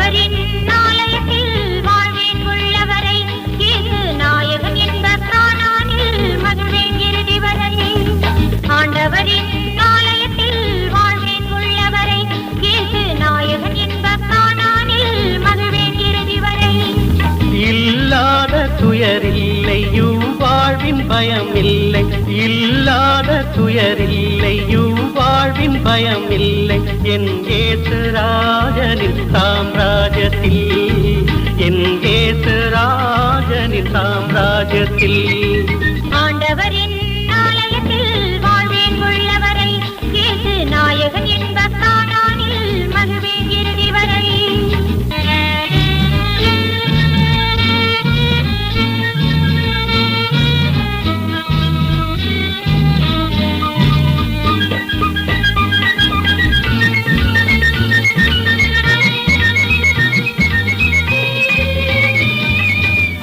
Говори வாழ்வின் பயமில்லை. இல்லாத துயரில்லை. யூழ்வாழ்வின் பயமில்லை. என் ஏசுராஜனின் சாம்ராஜ்யத்தில். என் ஏசுராஜனின் சாம்ராஜ்யத்தில்.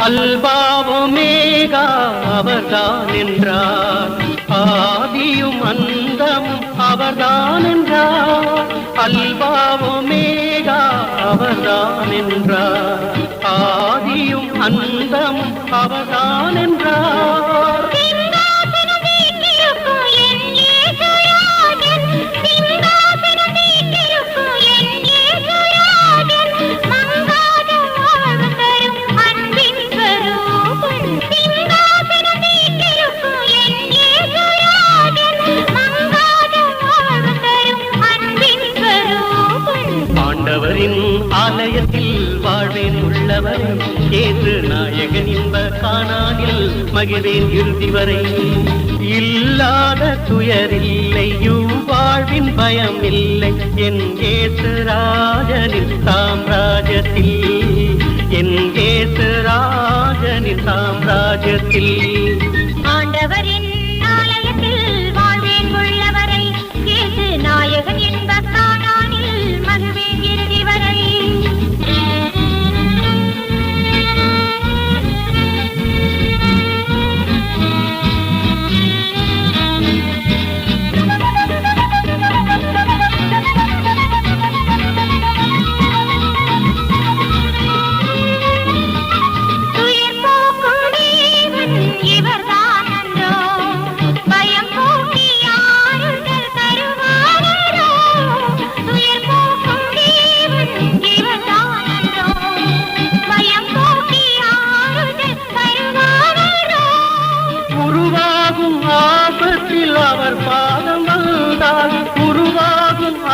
அல்பாவுமேகா அவர்தான் என்றார். ஆதியும் அந்தமும் அவர்தான் என்றார். அல்பாவுமேகா அவர்தான் என்றார். ஆதியும் அந்தமும் அவர்தான் என்றார் காணானில் மகிழேன் இறுதி வரை. இல்லாத துயரில்லை வாழ்வின் பயம் இல்லை என் ஏசு ராஜனின் சாம்ராஜ்யத்தில். என் ஏசு ராஜனின் சாம்ராஜ்யத்தில். ஆண்டவரின் ஆலயத்தில் வாழ்வேன் உள்ளவரை. இயேசு நாயகன் என்ப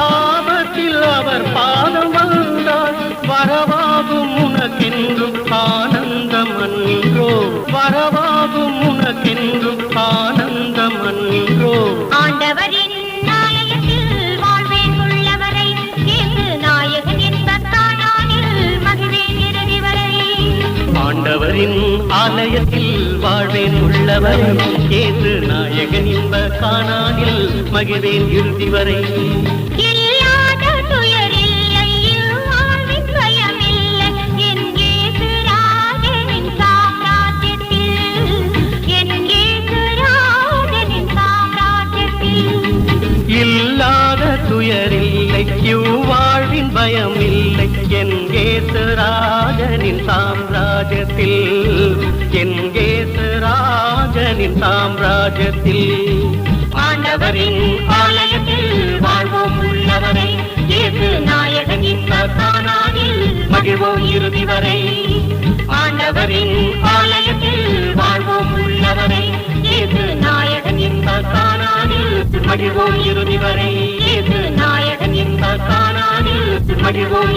ஆபத்தில் அவர் பாதம் வந்தால் வரவாகும் உனக்கென்றும் ஆனந்தம் அன்றோ வரவாகும் உனக்கென்றும் ஆனந்தம் அன்றோ ஆண்டவரின் ஆண்டவரின் ஆலயத்தில் வாழ்வேன் உள்ளவர். ஏற்று நாயகன் இன்ப காணானில் மகிழ்வேன் இறுதி வரை. இல்லாத துயரில்லை இவ்வாழ்வின் பயம் இல்லை என் ராஜனின் சாம்ராஜ்யத்தில். ஆண்டவரின் சாம்ராஜ்யத்தில் ஆண்டவரின் ஆலயத்தில் வாழ்வோம் உள்ளவரை. ஏது நாயகனின் இந்த மகிழ்வோம் இறுதி வரை ஆண்டவரின் ஆலயத்தில் வாழ்வோம் உள்ளவரை. ஏது நாயகனின் இந்த காணானில் மகிழ்வோம் இறுதி வரை ஏது நாயகனின் இந்த காணானில் மகிழ்வோம்